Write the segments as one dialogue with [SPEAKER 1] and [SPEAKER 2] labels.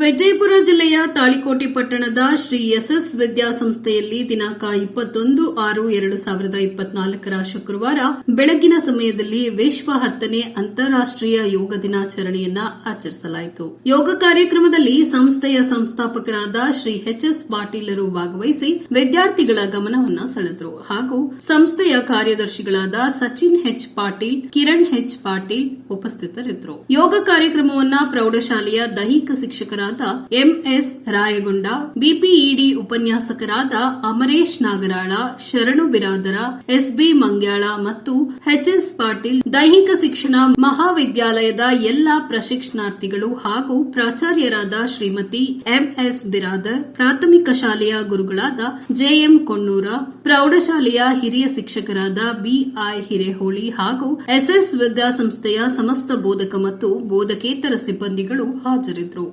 [SPEAKER 1] ವಿಜಯಪುರ ಜಿಲ್ಲೆಯ ತಾಳಿಕೋಟೆ ಪಟ್ಟಣದ ಶ್ರೀ ಎಸ್ಎಸ್ ವಿದ್ಯಾಸಂಸ್ಥೆಯಲ್ಲಿ ದಿನಾಂಕ ಇಪ್ಪತ್ತೊಂದು ಆರು ಎರಡು ಸಾವಿರದ ಇಪ್ಪತ್ನಾಲ್ಕರ ಶುಕ್ರವಾರ ಬೆಳಗಿನ ಸಮಯದಲ್ಲಿ ವಿಶ್ವ ಹತ್ತನೇ ಅಂತಾರಾಷ್ಟೀಯ ಯೋಗ ದಿನಾಚರಣೆಯನ್ನ ಆಚರಿಸಲಾಯಿತು. ಯೋಗ ಕಾರ್ಯಕ್ರಮದಲ್ಲಿ ಸಂಸ್ಥೆಯ ಸಂಸ್ಥಾಪಕರಾದ ಶ್ರೀ ಎಚ್ ಎಸ್ ಪಾಟೀಲರು ಭಾಗವಹಿಸಿ ವಿದ್ಯಾರ್ಥಿಗಳ ಗಮನವನ್ನು ಸೆಳೆದರು. ಹಾಗೂ ಸಂಸ್ಥೆಯ ಕಾರ್ಯದರ್ಶಿಗಳಾದ ಸಚಿನ್ ಹೆಚ್ ಪಾಟೀಲ್, ಕಿರಣ್ ಹೆಚ್ ಪಾಟೀಲ್ ಉಪಸ್ಥಿತರಿದ್ದರು. ಯೋಗ ಕಾರ್ಯಕ್ರಮವನ್ನ ಪ್ರೌಢಶಾಲೆಯ ದೈಹಿಕ ಶಿಕ್ಷಕರಾದ ಎಂಎಸ್ ರಾಯಗೊಂಡ, ಬಿಪಿಇಡಿ ಉಪನ್ಯಾಸಕರಾದ ಅಮರೇಶ್ ನಾಗರಾಳ, ಶರಣು ಬಿರಾದರ ಎಸ್ಬಿ ಮಂಗ್ಯಾಳ ಮತ್ತು ಎಚ್ಎಸ್ ಪಾಟೀಲ್ ದೈಹಿಕ ಶಿಕ್ಷಣ ಮಹಾವಿದ್ಯಾಲಯದ ಎಲ್ಲಾ ಪ್ರಶಿಕ್ಷಣಾರ್ಥಿಗಳು ಹಾಗೂ ಪ್ರಾಚಾರ್ಯರಾದ ಶ್ರೀಮತಿ ಎಂಎಸ್ ಬಿರಾದರ್, ಪ್ರಾಥಮಿಕ ಶಾಲೆಯ ಗುರುಗಳಾದ ಜೆಎಂ ಕೊಣ್ಣೂರ, ಪ್ರೌಢಶಾಲೆಯ ಹಿರಿಯ ಶಿಕ್ಷಕರಾದ ಬಿಐ ಹಿರೇಹೋಳಿ ಹಾಗೂ ಎಸ್ಎಸ್ ವಿದ್ಯಾಸಂಸ್ಥೆಯ ಸಮಸ್ತ ಬೋಧಕ ಮತ್ತು ಬೋಧಕೇತರ ಸಿಬ್ಬಂದಿಗಳು ಹಾಜರಿದ್ದರು.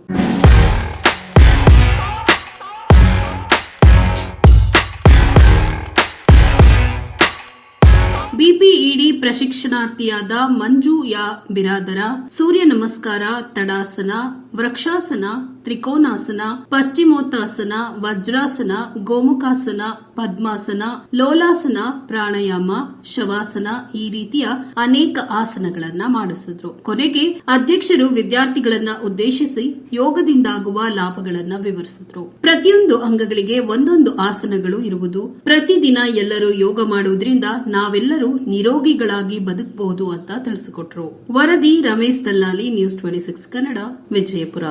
[SPEAKER 1] maybe ಬಿಪಿಇಡಿ ಪ್ರಶಿಕ್ಷಣಾರ್ಥಿಯಾದ ಮಂಜು ಯಾ ಬಿರಾದರ, ಸೂರ್ಯ ನಮಸ್ಕಾರ, ತಡಾಸನ, ವೃಕ್ಷಾಸನ, ತ್ರಿಕೋನಾಸನ, ಪಶ್ಚಿಮೋತ್ತಾಸನ, ವಜ್ರಾಸನ, ಗೋಮುಖಾಸನ, ಪದ್ಮಾಸನ, ಲೋಲಾಸನ, ಪ್ರಾಣಾಯಾಮ, ಶವಾಸನ ಈ ರೀತಿಯ ಅನೇಕ ಆಸನಗಳನ್ನ ಮಾಡಿಸಿದ್ರು. ಕೊನೆಗೆ ಅಧ್ಯಕ್ಷರು ವಿದ್ಯಾರ್ಥಿಗಳನ್ನ ಉದ್ದೇಶಿಸಿ ಯೋಗದಿಂದಾಗುವ ಲಾಭಗಳನ್ನ ವಿವರಿಸಿದ್ರು. ಪ್ರತಿಯೊಂದು ಅಂಗಗಳಿಗೆ ಒಂದೊಂದು ಆಸನಗಳು ಇರುವುದು. ಪ್ರತಿದಿನ ಎಲ್ಲರೂ ಯೋಗ ಮಾಡುವುದರಿಂದ ನಾವೆಲ್ಲರೂ ನಿರೋಗಿಗಳಾಗಿ ಬದುಕಬಹುದು ಅಂತ ತಿಳಿಸಿಕೊಟ್ರು. ವರದಿ Ramesh Dallali news twenty six Kannada Vijayapura.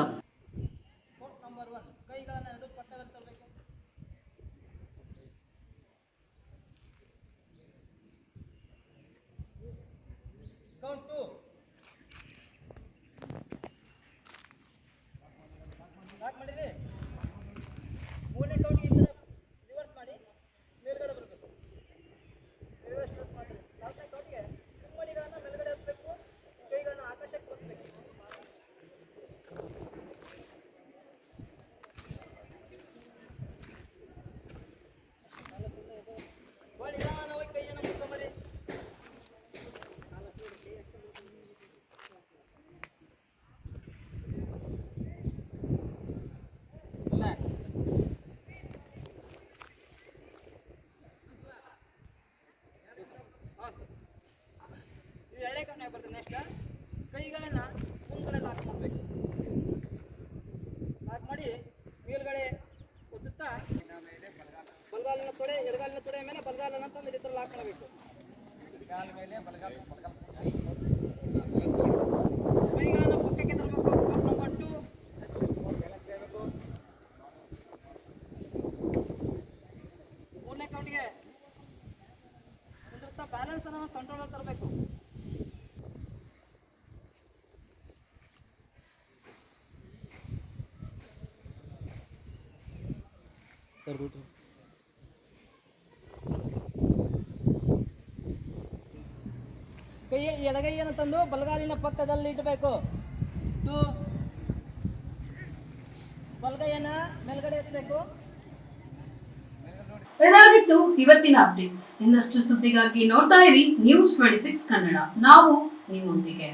[SPEAKER 2] Next ಕೈಗಳನ್ನ ಮುಂದ್ಗಡೆ ಲಾಕ್ ಮಾಡಬೇಕು ಲಾಕ್ ಮಾಡಿ, ಮೇಲ್ಗಡೆ ಒತ್ತುತ್ತಾ ಬಲಗಾಲನ ತೊಡೆ, ಎಡಗಾಲಿನ ತೊಡೆ ಮೇಲೆ ಬಲಗಾಲನ ತಂದು ಈ ಥರ ಲಾಕ್ ಮಾಡಬೇಕು ಕೈಗಳನ್ನು ಪಕ್ಕಕ್ಕೆ ತರಬೇಕು ಕೌಂಟ್ ನಂಬರ್ ಟು ಮೂರನೇ ಕೌಂಟ್ಗೆ ಕುಂದಿರ್ತಾ ಬ್ಯಾಲೆನ್ಸ್ ಅನ್ನು ಕಂಟ್ರೋಲ್ ತರಬೇಕು. ಕೈ ಎಡಗೈಯನ್ನು ತಂದು ಬಲಗಾಲಿನ ಪಕ್ಕದಲ್ಲಿ ಇಡಬೇಕು. ಟು. ಬಲಗೈಯನ್ನ ಮೇಲ್ಗಡೆ ಎತ್ತಬೇಕು
[SPEAKER 3] ಇದಾಗಿತ್ತು ಇವತ್ತಿನ ಅಪ್ಡೇಟ್ಸ್. ಇನ್ನಷ್ಟು ಸುದ್ದಿಗಾಗಿ ನೋಡ್ತಾ ಇರಿ ನ್ಯೂಸ್ ಟ್ವೆಂಟಿ ಸಿಕ್ಸ್ ಕನ್ನಡ. ನಾವು ನಿಮ್ಮೊಂದಿಗೆ.